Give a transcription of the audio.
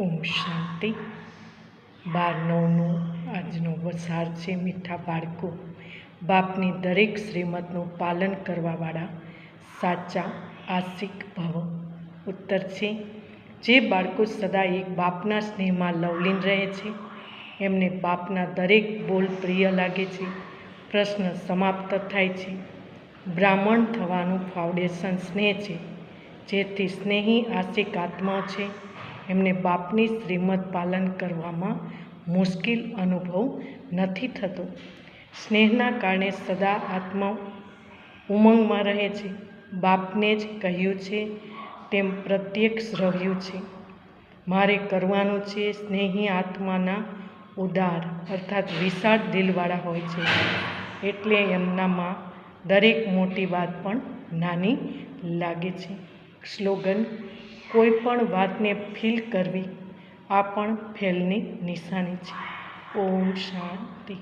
ઓમ શાંતિ. બાર નવનું આજનો વસાર છે મીઠા બાળકો. બાપની દરેક શ્રીમતનું પાલન કરવાવાળા સાચા આશિક ભવ. ઉત્તર છે, જે બાળકો સદા એક બાપના સ્નેહમાં લવલીન રહે છે, એમને બાપના દરેક બોલ પ્રિય લાગે છે. પ્રશ્ન સમાપ્ત થાય છે. બ્રાહ્મણ થવાનું ફાઉન્ડેશન સ્નેહ છે, જેથી સ્નેહી આશિક આત્મા છે. એમને બાપની શ્રીમત પાલન કરવામાં મુશ્કેલ અનુભવ નથી થતો. સ્નેહના કારણે સદા આત્મા ઉમંગમાં રહે છે. બાપને જ કહ્યું છે, તેમ પ્રત્યક્ષ રહ્યું છે. મારે કરવાનું છે સ્નેહી આત્માના ઉદાર, અર્થાત વિશાળ દિલવાળા હોય છે. એટલે એમનામાં દરેક મોટી વાત પણ નાની લાગે છે. સ્લોગન કોઈ પણ વાતને ફીલ કરવી આ પણ ફેલની નિશાની છે. ઓમ શાંતિ.